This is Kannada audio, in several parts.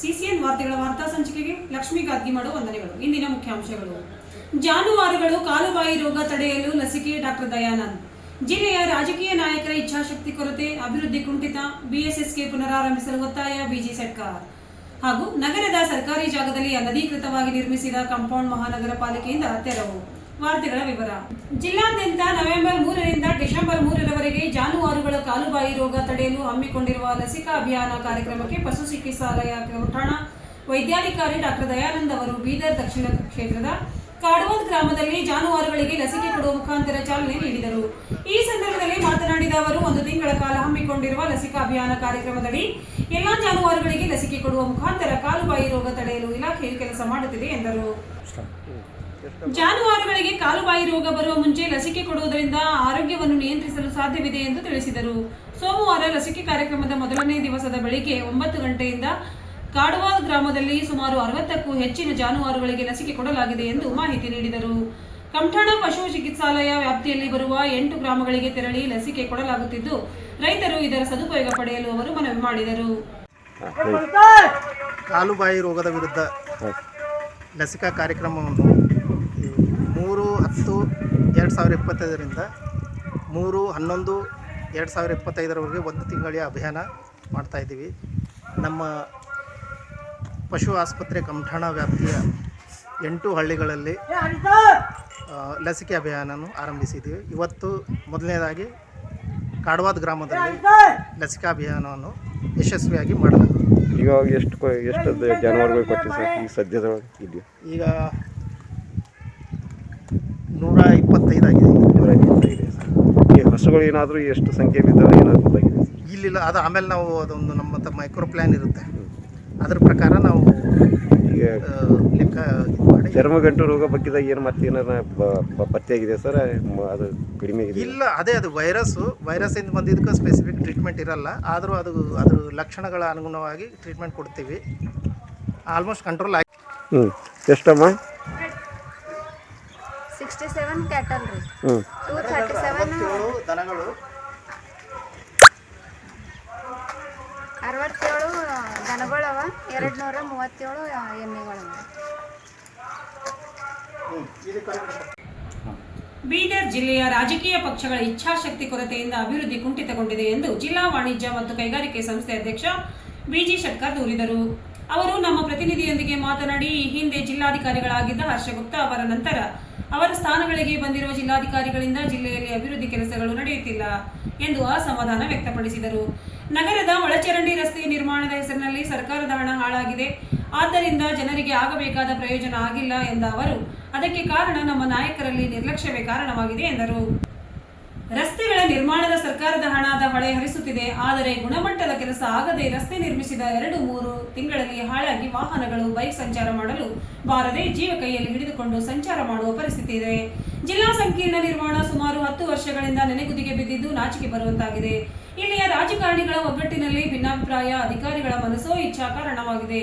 ಸಿಸಿಎನ್ ವಾರ್ತೆಗಳ ವಾರ್ತಾ ಸಂಚಿಕೆಗೆ ಲಕ್ಷ್ಮೀ ಗಾದ್ಗಿ ಮಾಡುವ ವಂದನೆಗಳು. ಇಂದಿನ ಮುಖ್ಯಾಂಶಗಳು. ಜಾನುವಾರುಗಳು ಕಾಲುಬಾಯಿ ರೋಗ ತಡೆಯಲು ಲಸಿಕೆ ಡಾಕ್ಟರ್ ದಯಾನಂದ್. ಜಿಲ್ಲೆಯ ರಾಜಕೀಯ ನಾಯಕರ ಇಚ್ಛಾಶಕ್ತಿ ಕೊರತೆ, ಅಭಿವೃದ್ಧಿ ಕುಂಠಿತ, ಬಿಎಸ್ಎಸ್ಗೆ ಪುನರಾರಂಭಿಸಲು ಒತ್ತಾಯ ಬಿಜಿ ಸರ್ಕಾರ. ಹಾಗೂ ನಗರದ ಸರ್ಕಾರಿ ಜಾಗದಲ್ಲಿ ಅನಧಿಕೃತವಾಗಿ ನಿರ್ಮಿಸಿದ ಕಾಂಪೌಂಡ್ ಮಹಾನಗರ ಪಾಲಿಕೆಯಿಂದ ತೆರವು. ವಾರ್ತೆಗಳ ವಿವರ. ಜಿಲ್ಲಾದ್ಯಂತ ನವೆಂಬರ್ ಮೂರರಿಂದ ಡಿಸೆಂಬರ್ ಮೂರರವರೆಗೆ ಜಾನುವಾರುಗಳ ಕಾಲುಬಾಯಿ ರೋಗ ತಡೆಯಲು ಹಮ್ಮಿಕೊಂಡಿರುವ ಲಸಿಕಾ ಅಭಿಯಾನ ಕಾರ್ಯಕ್ರಮಕ್ಕೆ ಪಶು ಚಿಕಿತ್ಸಾಲಯ ಠಾಣಾ ವೈದ್ಯಾಧಿಕಾರಿ ಡಾಕ್ಟರ್ ದಯಾನಂದ್ ಅವರು ಬೀದರ್ ದಕ್ಷಿಣ ಕ್ಷೇತ್ರದ ಕಾಡವದ್ ಗ್ರಾಮದಲ್ಲಿ ಜಾನುವಾರುಗಳಿಗೆ ಲಸಿಕೆ ಕೊಡುವ ಮುಖಾಂತರ ಚಾಲನೆ ನೀಡಿದರು. ಈ ಸಂದರ್ಭದಲ್ಲಿ ಮಾತನಾಡಿದ ಅವರು, ಒಂದು ತಿಂಗಳ ಕಾಲ ಹಮ್ಮಿಕೊಂಡಿರುವ ಲಸಿಕಾ ಅಭಿಯಾನ ಕಾರ್ಯಕ್ರಮದಡಿ ಎಲ್ಲಾ ಜಾನುವಾರುಗಳಿಗೆ ಲಸಿಕೆ ಕೊಡುವ ಮುಖಾಂತರ ಕಾಲುಬಾಯಿ ರೋಗ ತಡೆಯಲು ಇಲಾಖೆಯು ಕೆಲಸ ಮಾಡುತ್ತಿದೆ ಎಂದರು. ಜಾನುವಾರುಗಳಿಗೆ ಕಾಲುಬಾಯಿ ರೋಗ ಬರುವ ಮುಂಚೆ ಲಸಿಕೆ ಕೊಡುವುದರಿಂದ ಆರೋಗ್ಯವನ್ನು ನಿಯಂತ್ರಿಸಲು ಸಾಧ್ಯವಿದೆ ಎಂದು ತಿಳಿಸಿದರು. ಸೋಮವಾರ ಲಸಿಕೆ ಕಾರ್ಯಕ್ರಮದ ಮೊದಲನೇ ದಿವಸದ ಬೆಳಿಗ್ಗೆ ಒಂಬತ್ತು ಗಂಟೆಯಿಂದ ಕಾಡವಾಲ್ ಗ್ರಾಮದಲ್ಲಿ ಸುಮಾರು ಅರವತ್ತಕ್ಕೂ ಹೆಚ್ಚಿನ ಜಾನುವಾರುಗಳಿಗೆ ಲಸಿಕೆ ಕೊಡಲಾಗಿದೆ ಎಂದು ಮಾಹಿತಿ ನೀಡಿದರು. ಕಂಠಣ ಪಶು ಚಿಕಿತ್ಸಾಲಯ ವ್ಯಾಪ್ತಿಯಲ್ಲಿ ಬರುವ ಎಂಟು ಗ್ರಾಮಗಳಿಗೆ ತೆರಳಿ ಲಸಿಕೆ ಕೊಡಲಾಗುತ್ತಿದ್ದು, ರೈತರು ಇದರ ಸದುಪಯೋಗ ಪಡೆಯಲು ಅವರು ಮನವಿ ಮಾಡಿದರು. ಕಾಲುಬಾಯಿ ರೋಗದ ವಿರುದ್ಧ ಲಸಿಕಾ ಕಾರ್ಯಕ್ರಮವನ್ನು ಎರಡು ಸಾವಿರ ಇಪ್ಪತ್ತೈದರಿಂದ ಮೂರು ಹನ್ನೊಂದು ಎರಡು ಸಾವಿರ ಇಪ್ಪತ್ತೈದರವರೆಗೆ ಒಂದು ತಿಂಗಳ ಅಭಿಯಾನ ಮಾಡ್ತಾಯಿದ್ದೀವಿ ನಮ್ಮ ಪಶು ಆಸ್ಪತ್ರೆ ಕಮಠಾಣ ವ್ಯಾಪ್ತಿಯ ಎಂಟು ಹಳ್ಳಿಗಳಲ್ಲಿ ಲಸಿಕೆ ಅಭಿಯಾನವನ್ನು ಆರಂಭಿಸಿದ್ದೀವಿ. ಇವತ್ತು ಮೊದಲನೇದಾಗಿ ಕಾಡವಾದ ಗ್ರಾಮದಲ್ಲಿ ಲಸಿಕಾ ಅಭಿಯಾನವನ್ನು ಯಶಸ್ವಿಯಾಗಿ ಮಾಡಲಾಗಿದೆ ಈಗ ಎಷ್ಟು ಎಷ್ಟು ಜಾನುವಾರುಗಳು ಕೊಟ್ಟಿದೆ ಈಗ ಸದ್ಯದೊಳಗೆ ಈಗ ನೂರ ಇಪ್ಪತ್ತೈದು ಆಗಿದೆ ನೂರ ಇಪ್ಪತ್ತೈದು ಈ ಹಸುಗಳು ಏನಾದರೂ ಎಷ್ಟು ಸಂಖ್ಯೆ ಏನಾದರೂ ಇಲ್ಲಿಲ್ಲ ಅದು ಆಮೇಲೆ ನಾವು ಅದೊಂದು ನಮ್ಮ ಮೈಕ್ರೋ ಪ್ಲ್ಯಾನ್ ಇರುತ್ತೆ. ಅದ್ರ ಪ್ರಕಾರ ನಾವು ಈಗ ಲೆಕ್ಕ ಇದು ಮಾಡಿ. ಚರ್ಮಗಂಟು ರೋಗ ಬಗ್ಗೆದಾಗ ಏನು ಮತ್ತೆ ಏನಾರ ಪತ್ತೆಯಾಗಿದೆ ಸರ್? ಮ- ಅದು ಕಡಿಮೆ ಆಗಿದೆ. ಇಲ್ಲ ಅದೇ ಅದು ವೈರಸ್ಸು. ವೈರಸ್ಸಿಂದ ಬಂದಿದ್ದಕ್ಕೆ ಸ್ಪೆಸಿಫಿಕ್ ಟ್ರೀಟ್ಮೆಂಟ್ ಇರಲ್ಲ. ಆದರೂ ಅದು ಅದ್ರ ಲಕ್ಷಣಗಳ ಅನುಗುಣವಾಗಿ ಟ್ರೀಟ್ಮೆಂಟ್ ಕೊಡ್ತೀವಿ. ಆಲ್ಮೋಸ್ಟ್ ಕಂಟ್ರೋಲ್ ಆಗಿ ಹ್ಞೂ ಎಷ್ಟಮ್ಮ? ಸಿಕ್ಸ್ಟಿ ಸೆವೆನ್ ಕ್ಯಾಟಲ್ ರೀ. ಟೂ ಥರ್ಟಿ ಸೆವೆನ್ ದನಗಳು. ಅರವತ್ತೇಳು ದನಗಳವ ಎರಡು ನೂರ ಮೂವತ್ತೇಳು ಎಮ್ಮೆಗಳವ ಬೀದರ್ ಜಿಲ್ಲೆಯ ರಾಜಕೀಯ ಪಕ್ಷಗಳ ಇಚ್ಛಾಶಕ್ತಿ ಕೊರತೆಯಿಂದ ಅಭಿವೃದ್ಧಿ ಕುಂಠಿತಗೊಂಡಿದೆ ಎಂದು ಜಿಲ್ಲಾ ವಾಣಿಜ್ಯ ಮತ್ತು ಕೈಗಾರಿಕೆ ಸಂಸ್ಥೆ ಅಧ್ಯಕ್ಷ ಬಿಜಿ ಶಟ್ಕರ್ ದೂರಿದರು. ಅವರು ನಮ್ಮ ಪ್ರತಿನಿಧಿಯೊಂದಿಗೆ ಮಾತನಾಡಿ ಈ ಹಿಂದೆ ಜಿಲ್ಲಾಧಿಕಾರಿಗಳಾಗಿದ್ದ ಹರ್ಷಗುಪ್ತ ಅವರ ನಂತರ ಅವರ ಸ್ಥಾನಗಳಿಗೆ ಬಂದಿರುವ ಜಿಲ್ಲಾಧಿಕಾರಿಗಳಿಂದ ಜಿಲ್ಲೆಯಲ್ಲಿ ಅಭಿವೃದ್ಧಿ ಕೆಲಸಗಳು ನಡೆಯುತ್ತಿಲ್ಲ ಎಂದು ಅಸಮಾಧಾನ ವ್ಯಕ್ತಪಡಿಸಿದರು. ನಗರದ ಒಳಚರಂಡಿ ರಸ್ತೆ ನಿರ್ಮಾಣದ ಹೆಸರಿನಲ್ಲಿ ಸರ್ಕಾರದ ಹಣ ಹಾಳಾಗಿದೆ. ಆದ್ದರಿಂದ ಜನರಿಗೆ ಆಗಬೇಕಾದ ಪ್ರಯೋಜನ ಆಗಿಲ್ಲ ಎಂದ ಅವರು, ಅದಕ್ಕೆ ಕಾರಣ ನಮ್ಮ ನಾಯಕರಲ್ಲಿ ನಿರ್ಲಕ್ಷ್ಯವೇ ಕಾರಣವಾಗಿದೆ ಎಂದರು. ರಸ್ತೆಗಳ ನಿರ್ಮಾಣದ ಸರ್ಕಾರದ ಹಣದ ಹೊಳೆ ಹರಿಸುತ್ತಿದೆ. ಆದರೆ ಗುಣಮಟ್ಟದ ಕೆಲಸ ಆಗದೆ ರಸ್ತೆ ನಿರ್ಮಿಸಿದ ಎರಡು ಮೂರು ತಿಂಗಳಲ್ಲಿ ಹಾಳಾಗಿ ವಾಹನಗಳು, ಬೈಕ್ ಸಂಚಾರ ಮಾಡಲು ಬಾರದೆ ಜೀವ ಕೈಯಲ್ಲಿ ಹಿಡಿದುಕೊಂಡು ಸಂಚಾರ ಮಾಡುವ ಪರಿಸ್ಥಿತಿ ಇದೆ. ಜಿಲ್ಲಾ ಸಂಕೀರ್ಣ ನಿರ್ಮಾಣ ಸುಮಾರು ಹತ್ತು ವರ್ಷಗಳಿಂದ ನೆನೆಗುದಿಗೆ ಬಿದ್ದಿದ್ದು ನಾಚಿಕೆ ಬರುವಂತಾಗಿದೆ. ಇಲ್ಲಿಯ ರಾಜಕಾರಣಿಗಳ ಒಗ್ಗಟ್ಟಿನಲ್ಲಿ ಭಿನ್ನಾಭಿಪ್ರಾಯ, ಅಧಿಕಾರಿಗಳ ಮನಸ್ಸೋ ಇಚ್ಛಾ ಕಾರಣವಾಗಿದೆ.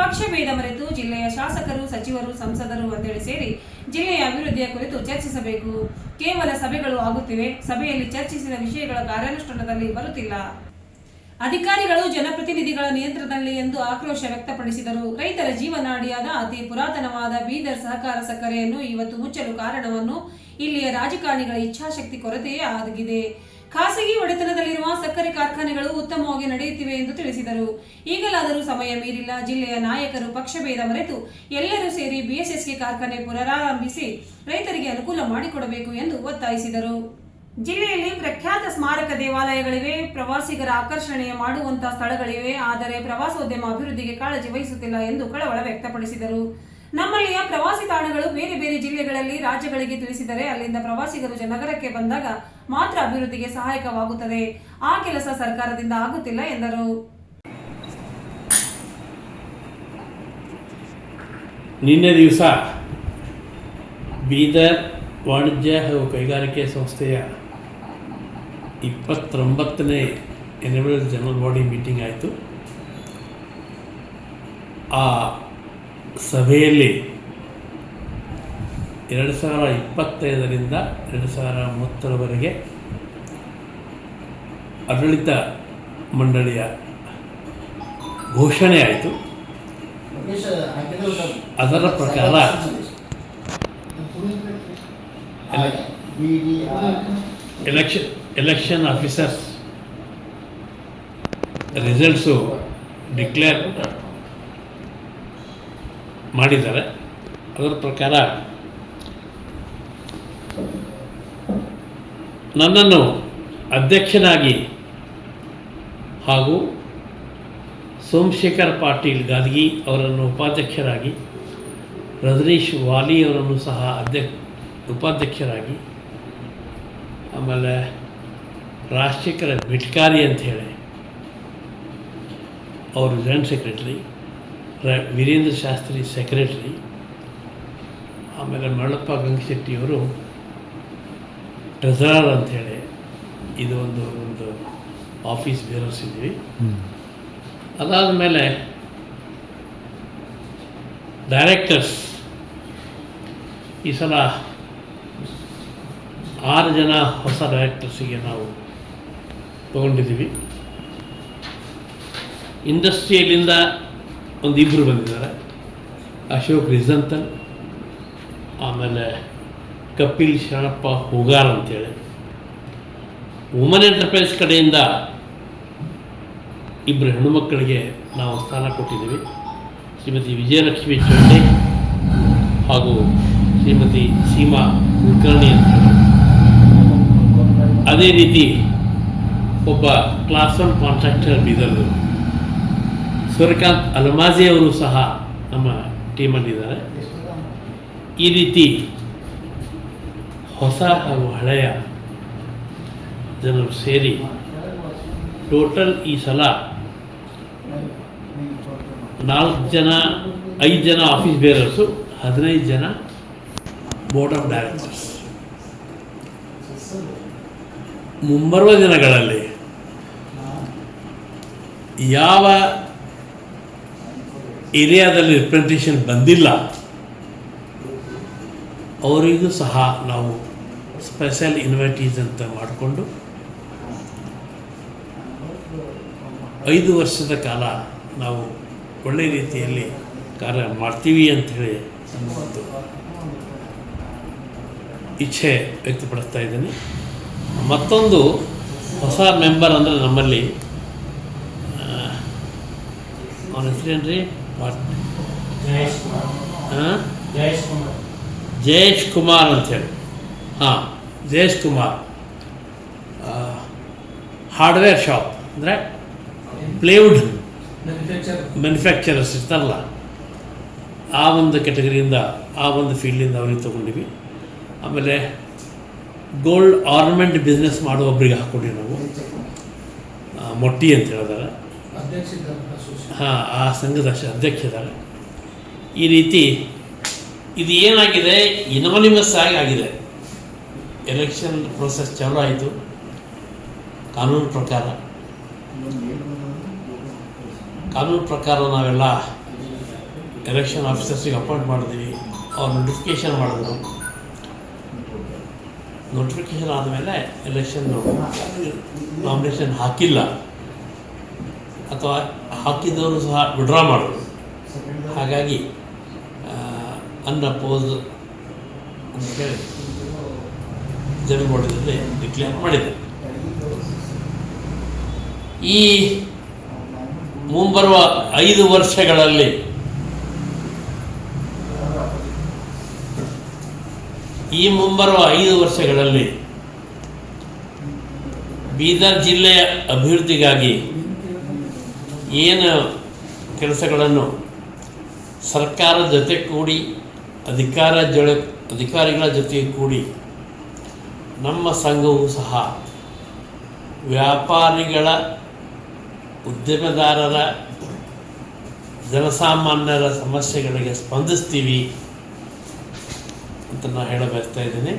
ಪಕ್ಷ ಭೇದ ಮರೆತು ಜಿಲ್ಲೆಯ ಶಾಸಕರು, ಸಚಿವರು, ಸಂಸದರು ಒಂದೆಡೆ ಸೇರಿ ಜಿಲ್ಲೆಯ ಅಭಿವೃದ್ಧಿಯ ಕುರಿತು ಚರ್ಚಿಸಬೇಕು. ಕೇವಲ ಸಭೆಗಳು ಆಗುತ್ತಿವೆ. ಸಭೆಯಲ್ಲಿ ಚರ್ಚಿಸಿದ ವಿಷಯಗಳ ಕಾರ್ಯಾನುಷ್ಠಾನದಲ್ಲಿ ಬರುತ್ತಿಲ್ಲ. ಅಧಿಕಾರಿಗಳು, ಜನಪ್ರತಿನಿಧಿಗಳ ನಿಯಂತ್ರಣದಲ್ಲಿ ಎಂದು ಆಕ್ರೋಶ ವ್ಯಕ್ತಪಡಿಸಿದರು. ರೈತರ ಜೀವನಾಡಿಯಾದ ಅತಿ ಪುರಾತನವಾದ ಬೀದರ್ ಸಹಕಾರ ಸಕ್ಕರೆಯನ್ನು ಇವತ್ತು ಮುಚ್ಚಲು ಕಾರಣವನ್ನು ಇಲ್ಲಿಯ ರಾಜಕಾರಣಿಗಳ ಇಚ್ಛಾಶಕ್ತಿ ಕೊರತೆಯೇ ಆಗಿದೆ ಖಾಸಗಿ ಒಡೆತನದಲ್ಲಿರುವ ಸಕ್ಕರೆ ಕಾರ್ಖಾನೆಗಳು ಉತ್ತಮವಾಗಿ ನಡೆಯುತ್ತಿವೆ ಎಂದು ತಿಳಿಸಿದರು. ಈಗಲಾದರೂ ಸಮಯ ಮೀರಿಲ್ಲ. ಜಿಲ್ಲೆಯ ನಾಯಕರು ಪಕ್ಷಭೇದ ಮರೆತು ಎಲ್ಲರೂ ಸೇರಿ ಬಿಎಸ್ಎಸ್ಕೆ ಕಾರ್ಖಾನೆ ಪುನರಾರಂಭಿಸಿ ರೈತರಿಗೆ ಅನುಕೂಲ ಮಾಡಿಕೊಡಬೇಕು ಎಂದು ಒತ್ತಾಯಿಸಿದರು. ಜಿಲ್ಲೆಯಲ್ಲಿ ಪ್ರಖ್ಯಾತ ಸ್ಮಾರಕ ದೇವಾಲಯಗಳಿವೆ. ಪ್ರವಾಸಿಗರ ಆಕರ್ಷಣೆ ಮಾಡುವಂತಹ ಸ್ಥಳಗಳಿವೆ. ಆದರೆ ಪ್ರವಾಸೋದ್ಯಮ ಅಭಿವೃದ್ಧಿಗೆ ಕಾಳಜಿ ವಹಿಸುತ್ತಿಲ್ಲ ಎಂದು ಕಳವಳ ವ್ಯಕ್ತಪಡಿಸಿದರು. ನಮ್ಮಲ್ಲಿಯ ಪ್ರವಾಸಿ ತಾಣಗಳು ಬೇರೆ ಬೇರೆ ಜಿಲ್ಲೆಗಳಲ್ಲಿ ರಾಜ್ಯಗಳಿಗೆ ತಿಳಿಸಿದರೆ ಅಲ್ಲಿಂದ ಪ್ರವಾಸಿಗರು ನಗರಕ್ಕೆ ಬಂದಾಗ ಮಾತ್ರ ಅಭಿವೃದ್ಧಿಗೆ ಸಹಾಯಕವಾಗುತ್ತದೆ. ಆ ಕೆಲಸ ಸರ್ಕಾರದಿಂದ ಆಗುತ್ತಿಲ್ಲ ಎಂದರು. ನಿನ್ನೆ ದಿವಸ ಬೀದರ್ ವಾಣಿಜ್ಯ ಹಾಗೂ ಕೈಗಾರಿಕೆ ಸಂಸ್ಥೆಯ ಇಪ್ಪತ್ತೊಂಬತ್ತನೇ ಎನ್ಯುವಲ್ ಜನರಲ್ ಬಾಡಿ ಮೀಟಿಂಗ್ ಆಯಿತು. ಆ ಸಭೆಯಲ್ಲಿ ಎರಡು ಸಾವಿರ ಇಪ್ಪತ್ತೈದರಿಂದ ಎರಡು ಸಾವಿರ ಮೂವತ್ತರವರೆಗೆ ಆಡಳಿತ ಮಂಡಳಿಯ ಘೋಷಣೆ ಆಯಿತು. ಅದರ ಪ್ರಕಾರ election election officers results declare ಮಾಡಿದ್ದಾರೆ. ಅದರ ಪ್ರಕಾರ ನನ್ನನ್ನು ಅಧ್ಯಕ್ಷನಾಗಿ ಹಾಗೂ ಸೋಮಶೇಖರ್ ಪಾಟೀಲ್ ಗಾದಗಿ ಅವರನ್ನು ಉಪಾಧ್ಯಕ್ಷರಾಗಿ, ರಜನೀಶ್ ವಾಲಿ ಅವರನ್ನು ಸಹ ಅಧ್ಯಕ್ಷ, ಉಪಾಧ್ಯಕ್ಷರಾಗಿ, ಆಮೇಲೆ ರಾಜಶೇಖರ ಬಿಟ್ಕಾರಿ ಅಂಥೇಳಿ ಅವರು joint secretary Veerendra Shastri secretary ಆಮೇಲೆ ಮಳ್ಳಪ್ಪ ಗಂಗಶೆಟ್ಟಿಯವರು ಟ್ರೆಸರರ್ ಅಂಥೇಳಿ ಇದು ಒಂದು ಒಂದು ಆಫೀಸ್ ಬೇರೋಸಿದ್ವಿ ಅದಾದ ಮೇಲೆ ಡೈರೆಕ್ಟರ್ಸ್ ಈ ಸಲ ಆರು ಜನ ಹೊಸ ಡೈರೆಕ್ಟರ್ಸಿಗೆ ನಾವು ತಗೊಂಡಿದ್ದೀವಿ. ಇಂಡಸ್ಟ್ರಿಯಲಿಂದ ಒಂದು ಇಬ್ಬರು ಬಂದಿದ್ದಾರೆ. ಅಶೋಕ್ ರಿಜಂತನ್, ಆಮೇಲೆ ಕಪಿಲ್ ಶರಣಪ್ಪ ಹುಗಾರ್ ಅಂತೇಳಿ. ವುಮನ್ ಎಂಟರ್ಪ್ರೈಸ್ ಕಡೆಯಿಂದ ಇಬ್ಬರು ಹೆಣ್ಣುಮಕ್ಕಳಿಗೆ ನಾವು ಸ್ಥಾನ ಕೊಟ್ಟಿದ್ದೀವಿ. ಶ್ರೀಮತಿ ವಿಜಯಲಕ್ಷ್ಮಿ ಚೌಡೆ ಹಾಗೂ ಶ್ರೀಮತಿ ಸೀಮಾ ಕುಲಕರ್ಣಿ ಅಂತ ಅದೇ ರೀತಿ ಒಬ್ಬ ಕ್ಲಾಸ್ ಒನ್ ಕಾಂಟ್ರಾಕ್ಟರ್ ಬೀದರ್ದು ಸೂರ್ಯಕಾಂತ್ ಅಲಮಾಜಿ ಅವರು ಸಹ ನಮ್ಮ ಟೀಮಲ್ಲಿದ್ದಾರೆ. ಈ ರೀತಿ ಹೊಸ ಹಾಗೂ ಹಳೆಯ ಜನರು ಸೇರಿ ಟೋಟಲ್ ಈ ಸಲ ನಾಲ್ಕು ಜನ, ಐದು ಜನ ಆಫೀಸ್ ಬೇರರ್ಸು ಹದಿನೈದು ಜನ ಬೋರ್ಡ್ ಆಫ್ ಡೈರೆಕ್ಟರ್ಸ್ ಮುಂಬರುವ ದಿನಗಳಲ್ಲಿ ಯಾವ ಏರಿಯಾದಲ್ಲಿ ರಿಪ್ರೆಸೆಂಟೇಷನ್ ಬಂದಿಲ್ಲ. ಅವರಿಗೂ ಸಹ ನಾವು ಸ್ಪೆಷಲ್ ಇನ್ವೈಟೀಸ್ ಅಂತ ಮಾಡಿಕೊಂಡು ಐದು ವರ್ಷದ ಕಾಲ ನಾವು ಒಳ್ಳೆ ರೀತಿಯಲ್ಲಿ ಕಾರ್ಯ ಮಾಡ್ತೀವಿ ಅಂತ ಹೇಳಿ ಒಂದು ಇಚ್ಛೆ ವ್ಯಕ್ತಪಡಿಸ್ತಾ ಇದ್ದೀನಿ. ಮತ್ತೊಂದು ಹೊಸ ಮೆಂಬರ್ ಅಂದರೆ ನಮ್ಮಲ್ಲಿ ಅವನ ಹೆಸರೇನು ರೀ ಹಾಂ? ಜಯೇಶ್ ಕುಮಾರ್ ಅಂಥೇಳಿ ಹಾಂ ಜಯೇಶ್ ಕುಮಾರ್ ಹಾರ್ಡ್ವೇರ್ ಶಾಪ್ ಅಂದರೆ ಪ್ಲೇವುಡ್ ಮ್ಯಾನುಫ್ಯಾಕ್ಚರರ್ಸ್ ಇರ್ತಾರಲ್ಲ ಆ ಒಂದು ಕೆಟಗರಿಯಿಂದ ಆ ಒಂದು ಫೀಲ್ಡಿಂದ ಅವ್ರಿಗೆ ತೊಗೊಂಡಿವಿ. ಆಮೇಲೆ ಗೋಲ್ಡ್ ಆರ್ನಮೆಂಟ್ ಬಿಸ್ನೆಸ್ ಮಾಡುವ ಒಬ್ಬರಿಗೆ ಹಾಕ್ಕೊಡಿ ನಾವು ಮೊಟ್ಟಿ ಅಂತ ಹೇಳಿದಾರೆ. ಹಾಂ, ಆ ಸಂಘದ ಶ- ಅಧ್ಯಕ್ಷ ಇದ್ದಾರೆ. ಈ ರೀತಿ ಇದು ಏನಾಗಿದೆ? ಇನಾನಿಮಸ್ ಆಗಿ ಆಗಿದೆ. ಎಲೆಕ್ಷನ್ ಪ್ರೊಸೆಸ್ ಚಾಲೂ ಆಯಿತು. ಕಾನೂನು ಪ್ರಕಾರ. ಕಾನೂನು ಪ್ರಕಾರ ನಾವೆಲ್ಲ ಎಲೆಕ್ಷನ್ ಆಫೀಸರ್ಸಿಗೆ ಅಪಾಯಿಂಟ್ ಮಾಡಿದ್ವಿ. ಅವ್ರು ನೋಟಿಫಿಕೇಷನ್ ಮಾಡಿದ್ರು. ನೋಟಿಫಿಕೇಷನ್ ಆದಮೇಲೆ ಎಲೆಕ್ಷನ್ ನಾಮಿನೇಷನ್ ಹಾಕಿಲ್ಲ. ಅಥವಾ ಹಾಕಿದವರು ಸಹ ವಿಡ್ರಾ ಮಾಡೋದು. ಹಾಗಾಗಿ ಅನ್ಅಪೋಸ್ ಅಂತೇಳಿ ಜನಗೋಟದಲ್ಲಿ ಡಿಕ್ಲೇರ್ ಮಾಡಿದೆ. ಈ ಮುಂಬರುವ ಐದು ವರ್ಷಗಳಲ್ಲಿ ಈ ಮುಂಬರುವ ಐದು ವರ್ಷಗಳಲ್ಲಿ ಬೀದರ್ ಜಿಲ್ಲೆಯ ಅಭಿವೃದ್ಧಿಗಾಗಿ ಏನು ಕೆಲಸಗಳನ್ನು ಸರ್ಕಾರ ಜೊತೆ ಕೂಡಿ, ಅಧಿಕಾರ ಜೊಳೆ, ಅಧಿಕಾರಿಗಳ ಜೊತೆ ಕೂಡಿ, ನಮ್ಮ ಸಂಘವು ಸಹ ವ್ಯಾಪಾರಿಗಳ ಉದ್ಯಮದಾರರ, ಜನಸಾಮಾನ್ಯರ ಸಮಸ್ಯೆಗಳಿಗೆ ಸ್ಪಂದಿಸ್ತೀವಿ ಅಂತ ನಾನು ಹೇಳ ಬರ್ತಾ ಇದ್ದೀನಿ.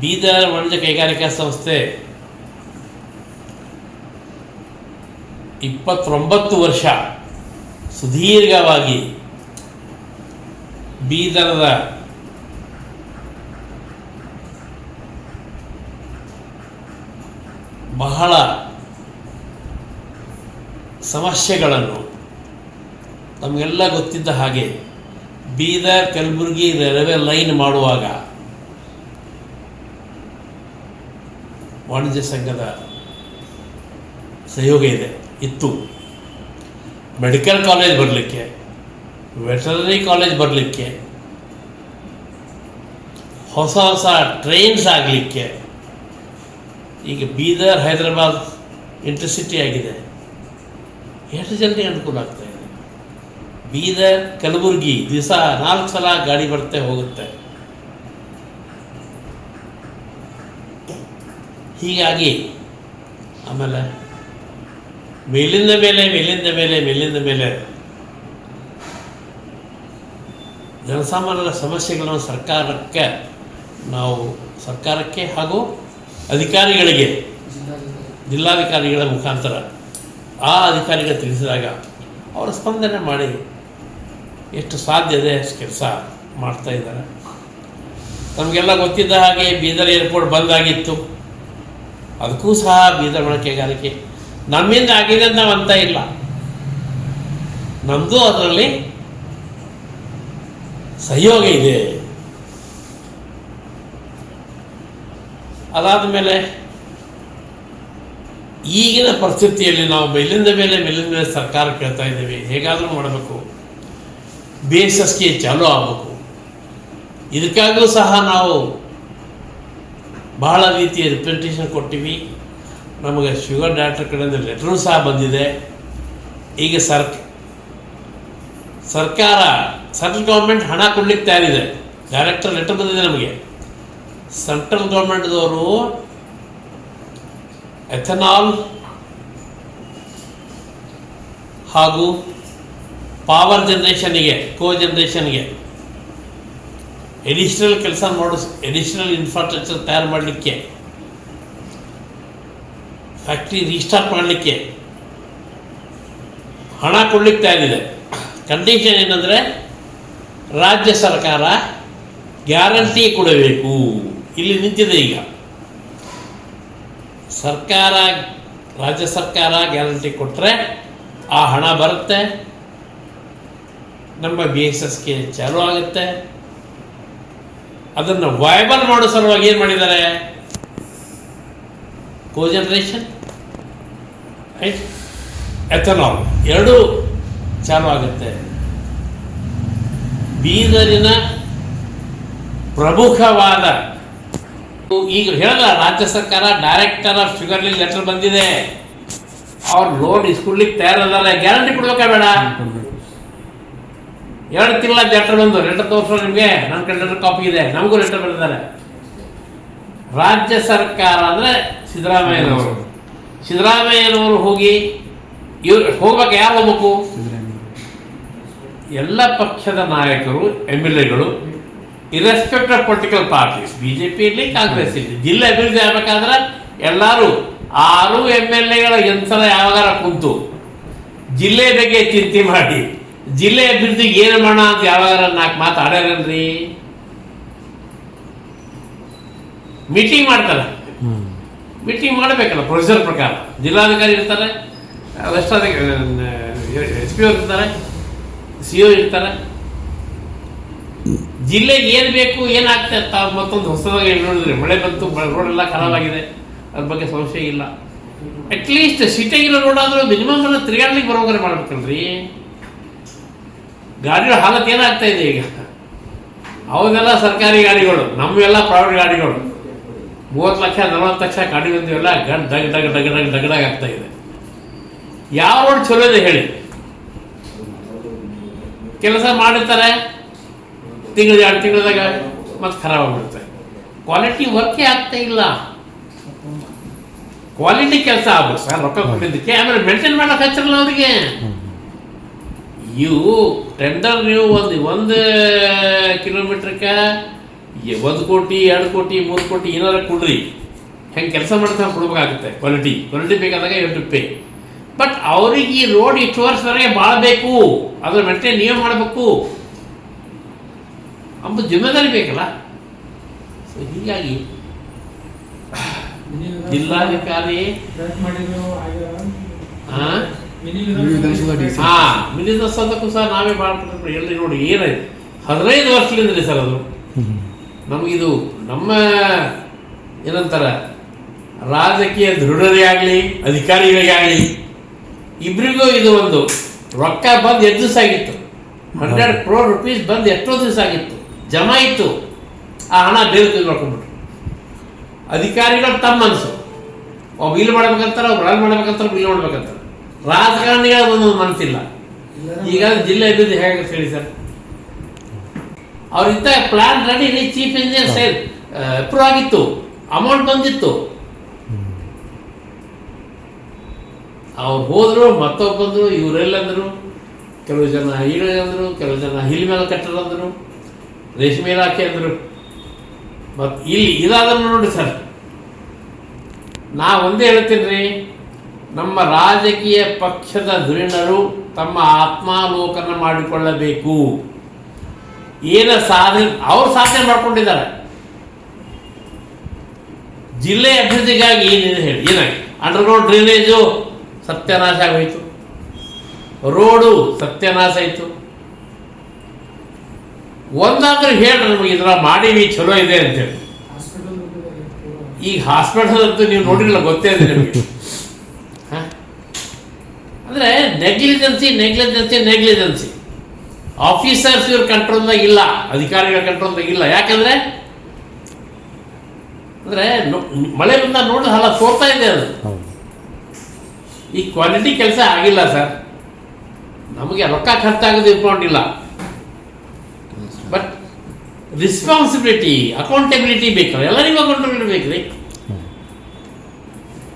ಬೀದರ್ ವಾಣಿಜ್ಯ ಕೈಗಾರಿಕಾ ಸಂಸ್ಥೆ ಇಪ್ಪತ್ತೊಂಬತ್ತು ವರ್ಷ ಸುದೀರ್ಘವಾಗಿ ಬೀದರದ ಬಹಳ ಸಮಸ್ಯೆಗಳನ್ನು ನಮಗೆಲ್ಲ ಗೊತ್ತಿದ್ದ ಹಾಗೆ ಬೀದರ್, ಕಲಬುರಗಿ ರೈಲ್ವೆ ಲೈನ್ ಮಾಡುವಾಗ ವಾಣಿಜ್ಯ ಸಂಘದ ಸಹಯೋಗ ಇದೆ. ಇತ್ತು. ಮೆಡಿಕಲ್ ಕಾಲೇಜ್ ಬರಲಿಕ್ಕೆ ವೆಟರ್ನರಿ ಕಾಲೇಜ್ ಬರಲಿಕ್ಕೆ, ಹೊಸ ಹೊಸ ಟ್ರೈನ್ಸ್ ಆಗಲಿಕ್ಕೆ, ಈಗ ಬೀದರ್, ಹೈದರಾಬಾದ್ ಇಂಟರ್ಸಿಟಿ ಆಗಿದೆ. ಎಷ್ಟು ಜನರಿಗೆ ಅನುಕೂಲ ಆಗ್ತಾ ಇದೆ? ಬೀದರ್, ಕಲಬುರಗಿ, ದಿವಸ ನಾಲ್ಕು ಸಲ ಗಾಡಿ ಬರುತ್ತೆ, ಹೋಗುತ್ತೆ. ಹೀಗಾಗಿ ಆಮೇಲೆ ಮೇಲಿಂದ ಮೇಲೆ ಮೇಲಿಂದ ಮೇಲೆ ಮೇಲಿಂದ ಮೇಲೆ. ಜನಸಾಮಾನ್ಯರ ಸಮಸ್ಯೆಗಳನ್ನು ಸರ್ಕಾರಕ್ಕೆ ನಾವು, ಸರ್ಕಾರಕ್ಕೆ ಹಾಗೂ ಅಧಿಕಾರಿಗಳಿಗೆ, ಜಿಲ್ಲಾಧಿಕಾರಿಗಳ ಮುಖಾಂತರ ಆ ಅಧಿಕಾರಿಗಳು ತಿಳಿಸಿದಾಗ ಅವರು ಸ್ಪಂದನೆ ಮಾಡಿ ಎಷ್ಟು ಸಾಧ್ಯ ಇದೆ ಅಷ್ಟು ಕೆಲಸ ಮಾಡ್ತಾ ಇದ್ದಾರೆ. ನಮಗೆಲ್ಲ ಗೊತ್ತಿದ್ದ ಹಾಗೆ ಬೀದರ್ ಏರ್ಪೋರ್ಟ್ ಬಂದಾಗಿತ್ತು ಅದಕ್ಕೂ ಸಹ ಬೀದರ್ ಮೊಳಕೆಗಾರಿಕೆ ನಮ್ಮಿಂದ ಆಗಿದೆ ನಾವು ಅಂತ ಇಲ್ಲ. ನಮ್ಮದು ಅದರಲ್ಲಿ ಸಹಯೋಗ ಇದೆ. ಅದಾದ ಮೇಲೆ ಈಗಿನ ಪರಿಸ್ಥಿತಿಯಲ್ಲಿ ನಾವು ಮೇಲಿಂದ ಮೇಲೆ ಮೇಲಿಂದ ಮೇಲೆ ಸರ್ಕಾರ ಕೇಳ್ತಾ ಇದ್ದೀವಿ. ಹೇಗಾದರೂ ಮಾಡಬೇಕು. ಬಿ ಎಸ್ ಎಸ್ಗೆ ಚಾಲೂ ಆಗಬೇಕು. ಇದಕ್ಕಾಗೂ ಸಹ ನಾವು ಬಹಳ ರೀತಿಯ ರಿಪ್ರೆಸೆಂಟೇಷನ್ ಕೊಟ್ಟಿವಿ. ನಮಗೆ ಶುಗರ್ ಡಾಕ್ಟರ್ ಕಡೆಯಿಂದ ಲೆಟ್ರೂ ಸಹ ಬಂದಿದೆ. ಈಗ ಸರ್ ಸರ್ಕಾರ, ಸೆಂಟ್ರಲ್ ಗೌರ್ಮೆಂಟ್ ಹಣ ಕೊಡ್ಲಿಕ್ಕೆ ತಯಾರಿದೆ. ಡೈರೆಕ್ಟರ್ ಲೆಟರ್ ಬಂದಿದೆ ನಮಗೆ. ಸೆಂಟ್ರಲ್ ಗೌರ್ಮೆಂಟ್ದವರು ಎಥನಾಲ್ ಹಾಗೂ ಪವರ್ ಜನ್ರೇಷನ್ಗೆ ಕೋ ಜನ್ರೇಷನ್ಗೆ ಎಡಿಷನಲ್ ಕೆಲಸ ಮಾಡಿಸ್ ಎಡಿಷನಲ್ ಇನ್ಫ್ರಾಸ್ಟ್ರಕ್ಚರ್ ತಯಾರು ಮಾಡಲಿಕ್ಕೆ ಫ್ಯಾಕ್ಟ್ರಿ ರೀಸ್ಟಾರ್ಟ್ ಮಾಡಲಿಕ್ಕೆ ಹಣ ಕೊಡಲಿಕ್ಕೆ ತಯಾರಿದೆ ಕಂಡೀಷನ್ ಏನಂದರೆ ರಾಜ್ಯ ಸರ್ಕಾರ ಗ್ಯಾರಂಟಿ ಕೊಡಬೇಕು. ಇಲ್ಲಿ ನಿಂತಿದೆ ಈಗ. ಸರ್ಕಾರ, ರಾಜ್ಯ ಸರ್ಕಾರ ಗ್ಯಾರಂಟಿ ಕೊಟ್ಟರೆ ಆ ಹಣ ಬರುತ್ತೆ. ನಮ್ಮ ಬಿ ಎಸ್ ಎಸ್ಗೆ ಚಾಲೂ ಆಗುತ್ತೆ. ಅದನ್ನು ವಯಬಲ್ ಮಾಡೋ ಸಲುವಾಗಿ ಏನು ಮಾಡಿದ್ದಾರೆ? ಕೋಜನರೇಷನ್ ಎಥನಾಲ್ ಎರಡೂ ಚಾಲು ಆಗುತ್ತೆ. ಬೀದರಿನ ಪ್ರಮುಖವಾದ ಈಗ ಹೇಳಿದ ರಾಜ್ಯ ಸರ್ಕಾರ ಡೈರೆಕ್ಟರ್ ಆಫ್ ಶುಗರ್ಲಿ ಲೆಟರ್ ಬಂದಿದೆ. ಅವ್ರು ಲೋನ್ ಇಸ್ಕೊಡ್ಲಿಕ್ಕೆ ತಯಾರಲ್ಲ ಗ್ಯಾರಂಟಿ ಕೊಡ್ಬೇಕಾ ಬೇಡ? ಎರಡು ತಿಂಗಳ ಲೆಟರ್ ಬಂದು ಲೆಟರ್ ತೋರಿಸೋ ನಿಮಗೆ ನನ್ನ ಕಡೆ ಲೆಟರ್ ಕಾಪಿ ಇದೆ. ನಮಗೂ ಲೆಟರ್ ಬಂದಿದ್ದಾರೆ ರಾಜ್ಯ ಸರ್ಕಾರ ಅಂದರೆ ಸಿದ್ದರಾಮಯ್ಯನವರು. ಸಿದ್ದರಾಮಯ್ಯನವರು ಹೋಗಿ ಇವ್ರು ಹೋಗ್ಬೇಕು ಯಾರು ಹೋಗ್ಬೇಕು? ಎಲ್ಲ ಪಕ್ಷದ ನಾಯಕರು ಎಂ ಎಲ್ ಎಗಳು irrespective of political parties B J P ಇರಲಿ ಕಾಂಗ್ರೆಸ್ ಇರಲಿ ಜಿಲ್ಲೆ ಅಭಿವೃದ್ಧಿ ಆಗಬೇಕಾದ್ರೆ ಎಲ್ಲರೂ ಆರು ಎಂ ಎಲ್ ಎಗಳ ಎಂದ್ಸಲ ಯಾವಾಗಾರ ಕುಂತು ಜಿಲ್ಲೆ ಬಗ್ಗೆ ಚಿಂತೆ ಮಾಡಿ ಜಿಲ್ಲೆ ಅಭಿವೃದ್ಧಿಗೆ ಏನು ಮಾಡೋಣ ಅಂತ ಯಾವಾಗಾರ ನಾಲ್ಕು ಮಾತಾಡ್ಯಾರಲ್ರಿ ಮೀಟಿಂಗ್ ಮಾಡ್ತಾರೆ. ಮೀಟಿಂಗ್ ಮಾಡಬೇಕಲ್ಲ ಪ್ರೊಸೀಜರ್ ಪ್ರಕಾರ. ಜಿಲ್ಲಾಧಿಕಾರಿ ಇರ್ತಾರೆ ಎಸ್ ಪಿ ಇರ್ತಾರೆ ಸಿ ಒ ಇರ್ತಾರೆ. ಜಿಲ್ಲೆಗೆ ಏನು ಬೇಕು ಏನಾಗ್ತದೆ ತಾವು ಮತ್ತೊಂದು ಹೊಸದಾಗಿ ನೋಡಿದ್ರೆ, ಮಳೆ ಬಂತು ರೋಡ್ ಖರಾಬಾಗಿದೆ ಅದ್ರ ಬಗ್ಗೆ ಸಂಶಯ ಇಲ್ಲ. ಅಟ್ಲೀಸ್ಟ್ ಸಿಟಿಗಿರೋ ರೋಡ್ ಆದರೂ ಮಿನಿಮಮ್ ಎಲ್ಲ ತಿರುಗಾಡ್ಲಿಕ್ಕೆ ಬರೋಂಗಾರೆ ಮಾಡ್ಬೇಕಲ್ರಿ. ಗಾಡಿಗಳ ಹಾಲತ್ ಏನಾಗ್ತಾ ಇದೆ ಈಗ? ಅವಾಗೆಲ್ಲ ಸರ್ಕಾರಿ ಗಾಡಿಗಳು ನಮ್ಮೆಲ್ಲ ಪ್ರೈವೇಟ್ ಗಾಡಿಗಳು. ಮೂವತ್ತು ಲಕ್ಷ ನಲವತ್ತು ಲಕ್ಷ ಕಾಡಿ ಬಂದಿವೆಲ್ಲ ಗಡ್ ಡಗ್ ಡಗ್ ಡಗ್ ಡಗ್ ದಗಡಾಗ ಆಗ್ತಾ ಇದೆ. ಯಾವ ರೋಡ್ ಚಲೋ ಇದೆ ಹೇಳಿ? ಕೆಲಸ ಮಾಡಿರ್ತಾರೆ. ತಿಂಗಳು ಎರಡು ತಿಂಗಳದಾಗ ಮತ್ತೆ ಖರಾಬ್ ಆಗ್ಬಿಡುತ್ತೆ. ಕ್ವಾಲಿಟಿ ವರ್ಕೇ ಆಗ್ತಾ ಇಲ್ಲ. ಕ್ವಾಲಿಟಿ ಕೆಲಸ ಆಗ್ಬೇಕು ಸರ್ ರೊಕ್ಕ ಕೊಟ್ಟಿದ್ದಕ್ಕೆ ಆಮೇಲೆ ಮೇಂಟೈನ್ ಮಾಡಕ್ಕೆ ಹಚ್ಚಿರಲ್ಲ ಅವರಿಗೆ ಇವು ಟೆಂಡರ್ ನೀವು ಒಂದು ಒಂದು ಕಿಲೋಮೀಟ್ರಕ್ಕೆ ಒಂದು ಕೋಟಿ, ಎರಡು ಕೋಟಿ, ಮೂರು ಕೋಟಿ ಏನಾರ ಕೊಡ್ರಿ. ಹೆಂಗೆ ಕೆಲಸ ಮಾಡ್ತಾ ಕೊಡ್ಬೇಕಾಗುತ್ತೆ. ಕ್ವಾಲಿಟಿ ಕ್ವಾಲಿಟಿ ಬೇಕಾದಾಗ ಎಷ್ಟು ಪೇ ಬಟ್ ಅವ್ರಿಗೆ ಈ ರೋಡ್ ಇಷ್ಟು ವರ್ಷದವರೆಗೆ ಬಾಳಬೇಕು. ಅದ್ರ ಮೇಂಟೈನ್ ನೀವೇ ಮಾಡಬೇಕು. ಅಂಬ ಜಿಮ್ಮೆದಾರಿ ಬೇಕಲ್ಲ? ಸೊ ಹೀಗಾಗಿ ಜಿಲ್ಲಾಧಿಕಾರಿ? ಹಾ ಮಿನಿ ದಸರಾದಕ್ಕೂ ಸಹ ನಾವೇ ಮಾಡ್ಕೊಂಡು ಎಲ್ಲಿ ನೋಡಿ ಏನಾಯ್ತು ಹದಿನೈದು ವರ್ಷದಿಂದ ಸರ್ ಅದು. ನಮಗಿದು ನಮ್ಮ ಏನಂತಾರೆ ರಾಜಕೀಯ ದೃಢರೇ ಆಗಲಿ ಅಧಿಕಾರಿಗಳಿಗೆ ಆಗಲಿ ಇಬ್ಬರಿಗೂ ಇದು ಒಂದು ರೊಕ್ಕ ಬಂದು ಎಷ್ಟು ದಿವಸ ಆಗಿತ್ತು? ಹಂಡ್ರೆಡ್ ಕ್ರೋರ್ ರುಪೀಸ್ ಬಂದು ಎಷ್ಟೋ ದಿವಸ ಆಗಿತ್ತು. ಜಮಾ ಇತ್ತು. ಆ ಹಣ ಬೇರೆ ತಿಳ್ಕೊಂಡ್ಬಿಟ್ರು ಅಧಿಕಾರಿಗಳು ತಮ್ಮ ಮನಸ್ಸು. ಒಬ್ಬ ಇಲ್ಲಿ ಮಾಡ್ಬೇಕಂತಾರೆ ಒಬ್ಬ ಅಲ್ಲಿ ಮಾಡ್ಬೇಕಂತಾರೆ ಇಲ್ಲಿ ಮಾಡ್ಬೇಕಂತಾರೆ ರಾಜಕಾರಣಿಗಳ ಒಂದೊಂದು ಮನಸ್ಸಿಲ್ಲ. ಈಗ ಜಿಲ್ಲೆ ಅಭಿವೃದ್ಧಿ ಹೇಗೆ ಹೇಳಿ ಸರ್? ಅವ್ರಿದ್ದ ಪ್ಲಾನ್ ರೆಡಿ ಚೀಫ್ ಇಂಜಿನಿಯರ್ ಸೇಲ್ ಅಪ್ರೂವ್ ಆಗಿತ್ತು. ಅಮೌಂಟ್ ಬಂದಿತ್ತು. ಅವ್ರು ಹೋದ್ರು ಮತ್ತೊಬ್ಬಂದ್ರು ಇವರೆಲ್ಲಂದ್ರು ಕೆಲವು ಜನ ಹೀರೋ ಅಂದರು ಕೆಲವು ಜನ ಹಿಲ್ ಮೇಲೆ ಕಟ್ಟರು ರೇಷ್ಮೆ ಇಲಾಖೆ ಅಂದರು. ಮತ್ತು ಇಲ್ಲಿ ಇದಾದನ್ನು ನೋಡಿ ಸರ್. ನಾ ಒಂದೇ ಹೇಳ್ತೀನಿ ರೀ ನಮ್ಮ ರಾಜಕೀಯ ಪಕ್ಷದ ಧುರೀಣರು ತಮ್ಮ ಆತ್ಮಾಲೋಕನ ಮಾಡಿಕೊಳ್ಳಬೇಕು. ಏನ ಸಾಧನೆ, ಅವ್ರು ಸಾಧನೆ ಮಾಡ್ಕೊಂಡಿದ್ದಾರೆ. ಜಿಲ್ಲೆ ಅಭಿವೃದ್ಧಿಗಾಗಿ ಏನಿದೆ ಹೇಳಿ ಏನಾಗಿ ಅಂಡರ್ಗ್ರೌಂಡ್ ಡ್ರೈನೇಜು ಸತ್ಯನಾಶ ಆಗೋಯ್ತು. ರೋಡು ಸತ್ಯನಾಶ ಆಯಿತು. ಒಂದಾದ್ರೂ ಹೇಳ್ರಿ ನಮಗೆ, ಇದರ ಮಾಡೀವಿ ಚಲೋ ಇದೆ ಅಂತೇಳಿ ಈಗ ಹಾಸ್ಪಿಟಲ್ ಅಂತೂ ನೀವು ನೋಡಿರಲ್ಲ, ಗೊತ್ತೇ ಇದೆ ನಿಮಗೆ. ಅಂದ್ರೆ ನೆಗ್ಲಿಜೆನ್ಸಿ ನೆಗ್ಲಿಜೆನ್ಸಿ ನೆಗ್ಲಿಜೆನ್ಸಿ ಆಫೀಸರ್ಸ್ ಇವ್ರ ಕಂಟ್ರೋಲ್ದಾಗ ಇಲ್ಲ ಅಧಿಕಾರಿಗಳ ಕಂಟ್ರೋಲ್ದಾಗ ಇಲ್ಲ. ಯಾಕಂದ್ರೆ ಅಂದ್ರೆ ಮಳೆ ಬಂದ ನೋಡಿದ ಹಲ ಸೋತಾ ಇದೆ ಅದು. ಈ ಕ್ವಾಲಿಟಿ ಕೆಲಸ ಆಗಿಲ್ಲ ಸರ್. ನಮಗೆ ರೊಕ್ಕ ಖರ್ಚಾಗೋದು ಇಟ್ಕೊಂಡಿಲ್ಲ ಬಟ್ ರಿಸ್ಪಾನ್ಸಿಬಿಲಿಟಿ ಅಕೌಂಟೆಬಿಲಿಟಿ ಬೇಕಲ್ಲ. ಎಲ್ಲರಿಗೂ ಅಕೌಂಟಬಿಲಿಟಿ ಬೇಕ್ರಿ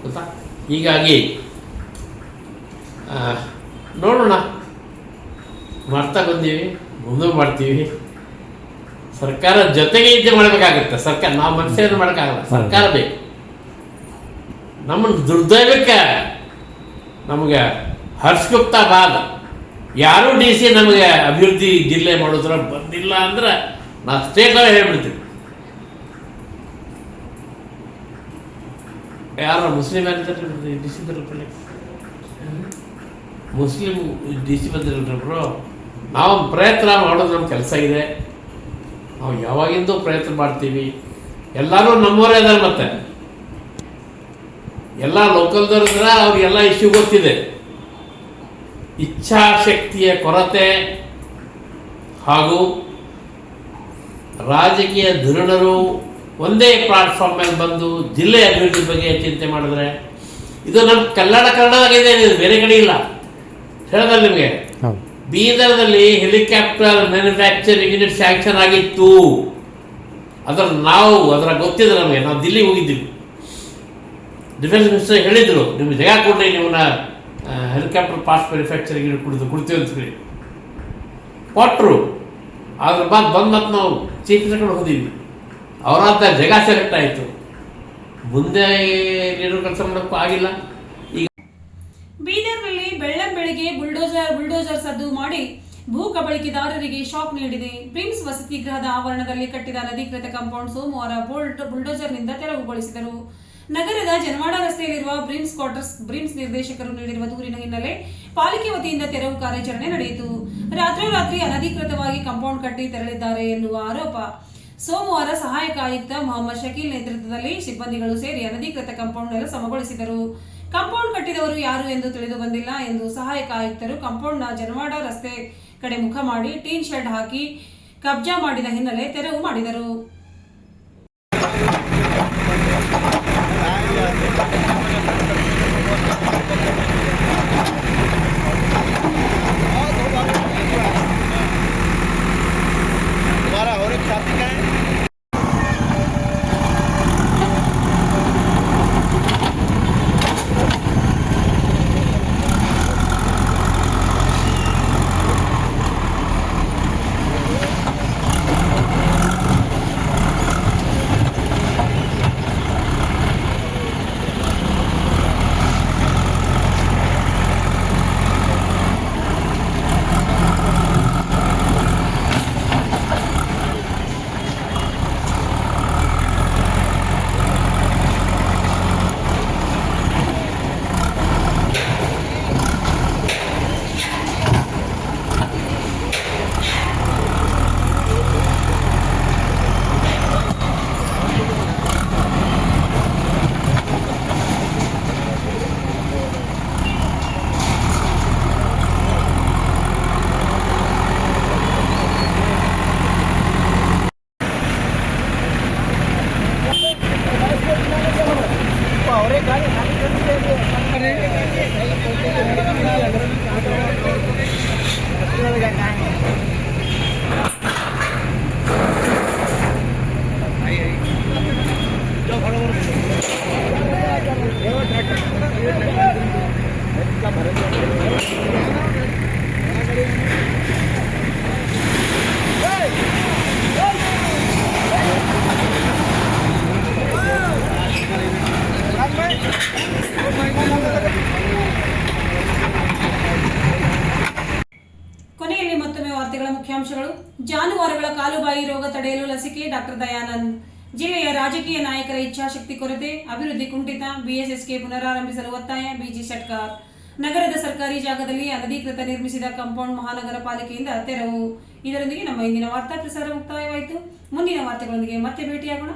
ಗೊತ್ತಾ? ಹೀಗಾಗಿ ನೋಡೋಣ. ಮಾಡ್ತಾ ಬಂದೀವಿ ಮುಂದೆ ಮಾಡ್ತೀವಿ. ಸರ್ಕಾರ ಜೊತೆಗೆ ಇದ್ದೇ ಮಾಡಬೇಕಾಗುತ್ತೆ. ಸರ್ಕಾರ ನಾವು ಮನುಷ್ಯರನ್ನು ಮಾಡೋಕ್ಕಾಗಲ್ಲ. ಸರ್ಕಾರ ಬೇಕು. ನಮ್ಮ ದುರ್ದೈವಕ್ಕೆ ನಮಗೆ ಹರ್ಷಗುಪ್ತ ಬಾದ. ಯಾರೂ ಡಿ ಸಿ ನಮಗೆ ಅಭಿವೃದ್ಧಿ ಜಿಲ್ಲೆ ಮಾಡೋದ್ರ ಬಂದಿಲ್ಲ ಅಂದ್ರೆ ನಾ ಸ್ಟೇಟಲ್ಲೇ ಹೇಳ್ಬಿಡ್ತೀನಿ ಯಾರ Muslim D C Muslim D C ಬಂದಿರಲ್ರೊಬ್ರು ನಾವು ಪ್ರಯತ್ನ ಮಾಡೋದು ನಮ್ಮ ಕೆಲಸ ಇದೆ. ನಾವು ಯಾವಾಗಿಂದೂ ಪ್ರಯತ್ನ ಮಾಡ್ತೀವಿ. ಎಲ್ಲರೂ ನಮ್ಮವರೇ ಇದ್ದಾರೆ ಮತ್ತೆ. ಎಲ್ಲ ಲೋಕಲ್ದವ್ರ ಹತ್ರ ಅವ್ರಿಗೆಲ್ಲ ಇಶ್ಯೂ ಗೊತ್ತಿದೆ. ಇಚ್ಛಾಶಕ್ತಿಯ ಕೊರತೆ ಹಾಗೂ ರಾಜಕೀಯ ಧುರಣರು ಒಂದೇ ಪ್ಲಾಟ್ಫಾರ್ಮ್ ಮೇಲೆ ಬಂದು ಜಿಲ್ಲೆ ಅಭಿವೃದ್ಧಿ ಬಗ್ಗೆ ಚಿಂತೆ ಮಾಡಿದ್ರೆ, ಇದು ನಮ್ಮ ಕನ್ನಡ ಕನ್ನಡದಾಗಿದೆ ಇದು ಬೇರೆ ಕಡೆ ಇಲ್ಲ. ಹೇಳಿದ್ರೆ ನಿಮಗೆ? ಬೀದರ್ದಲ್ಲಿ ಹೆಲಿಕಾಪ್ಟರ್ ಮ್ಯಾನುಫ್ಯಾಕ್ಚರಿಂಗ್ ಯೂನಿಟ್ ಸ್ಯಾಂಕ್ಷನ್ ಆಗಿತ್ತು. ಅದರ ನಾವು, ಅದರ ಗೊತ್ತಿದೆ ನಮಗೆ. ನಾವು ದಿಲ್ಲಿಗೆ ಹೋಗಿದ್ದೀವಿ. ಡಿಫೆನ್ಸ್ ಮಿನಿಸ್ಟರ್ ಹೇಳಿದರು, ನಿಮ್ಗೆ ಜಗ ಕೊಡ್ರಿ ನಿಮ್ಮನ್ನ ಹೆಲಿಕಾಪ್ಟರ್ ಪಾರ್ಟ್ಸ್ ಮ್ಯಾನುಫ್ಯಾಕ್ಚರಿಂಗ್ ಯೂನಿಟ್ ಕುಡಿದು ಕೊಡ್ತೀವಿ ಅಂತ ಹೇಳಿ. ಕೊಟ್ಟರು ಅದ್ರ ಬಾದ್ ಬಂದ ಮತ್ತೆ ನಾವು ಚೀಫ್ ಮಿನಿಸ್ಟರ್ ಹೋದೀವಿ ಅವರಾದ ಜಗ ಸೆಲೆಕ್ಟ್ ಆಯಿತು. ಮುಂದೆ ಏನೂ ಕೆಲಸ ಮಾಡೋಕ್ಕೂ ಆಗಿಲ್ಲ. ಬೆಳ್ಳಂ ಬುಲ್ಡೋಜರ್ ಬುಲ್ಡೋಸರ್ ಸದ್ದು ಮಾಡಿ ಭೂ ಕಬಳಿಕೆದಾರರಿಗೆ ಶಾಕ್ ನೀಡಿದೆ. ಪ್ರಿನ್ಸ್ ವಸತಿ ಗೃಹದ ಆವರಣದಲ್ಲಿ ಕಟ್ಟಿದ ಅನಧಿಕೃತ ಕಾಂಪೌಂಡ್ ಸೋಮವಾರ ಬೋಲ್ಟ್ ಬುಲ್ಡೋಸರ್ನಿಂದ ತೆರವುಗೊಳಿಸಿದರು. ನಗರದ ಜನವಾಡ ರಸ್ತೆಯಲ್ಲಿರುವ ಬ್ರಿಮ್ಸ್ ಕ್ವಾರ್ಟರ್ಸ್ ಬ್ರಿಮ್ಸ್ ನಿರ್ದೇಶಕರು ನೀಡಿರುವ ದೂರಿನ ಹಿನ್ನೆಲೆ ಪಾಲಿಕೆ ವತಿಯಿಂದ ತೆರವು ಕಾರ್ಯಾಚರಣೆ ನಡೆಯಿತು. ರಾತ್ರೋರಾತ್ರಿ ಅನಧಿಕೃತವಾಗಿ ಕಾಂಪೌಂಡ್ ಕಟ್ಟಿ ತೆರಳಿದ್ದಾರೆ ಎನ್ನುವ ಆರೋಪ. ಸೋಮವಾರ ಸಹಾಯಕ ಆಯುಕ್ತ ಮೊಹಮ್ಮದ್ ಶಕೀಲ್ ನೇತೃತ್ವದಲ್ಲಿ ಸಿಬ್ಬಂದಿಗಳು ಸೇರಿ ಅನಧಿಕೃತ ಕಾಂಪೌಂಡ್ ನೆಲ ಸಮಗೊಳಿಸಿದರು ಕಾಂಪೌಂಡ್ ಕಟ್ಟಿದವರು ಯಾರು ಎಂದು ತಿಳಿದು ಬಂದಿಲ್ಲ ಎಂದು ಸಹಾಯಕ ಆಯುಕ್ತರು ಕಾಂಪೌಂಡ್ನ ಜನವಾಡ ರಸ್ತೆ ಕಡೆ ಮುಖ ಮಾಡಿ ಟೀನ್ ಶೆಡ್ ಹಾಕಿ ಕಬ್ಜಾ ಮಾಡಿದ ಹಿನ್ನೆಲೆ ತೆರವು ಮಾಡಿದರು. ಡಾಕ್ಟರ್ ದಯಾನಂದ್. ಜಿಲ್ಲೆಯ ರಾಜಕೀಯ ನಾಯಕರ ಇಚ್ಛಾಶಕ್ತಿ ಕೊರತೆ, ಅಭಿವೃದ್ಧಿ ಕುಂಠಿತ ಬಿಎಸ್ಎಸ್ಕೆ ಪುನರಾರಂಭಿಸಲು ಒತ್ತಾಯ, ಬಿಜಿ ಷಟ್ಕಾರ್ ನಗರದ ಸರ್ಕಾರಿ ಜಾಗದಲ್ಲಿ ಅನಧಿಕೃತ ನಿರ್ಮಿಸಿದ ಕಾಂಪೌಂಡ್ ಮಹಾನಗರ ಪಾಲಿಕೆಯಿಂದ ತೆರವು. ಇದರೊಂದಿಗೆ ನಮ್ಮ ಇಂದಿನ ವಾರ್ತಾ ಪ್ರಸಾರ ಮುಕ್ತಾಯವಾಯಿತು. ಮುಂದಿನ ವಾರ್ತೆಗಳೊಂದಿಗೆ ಮತ್ತೆ ಭೇಟಿಯಾಗೋಣ.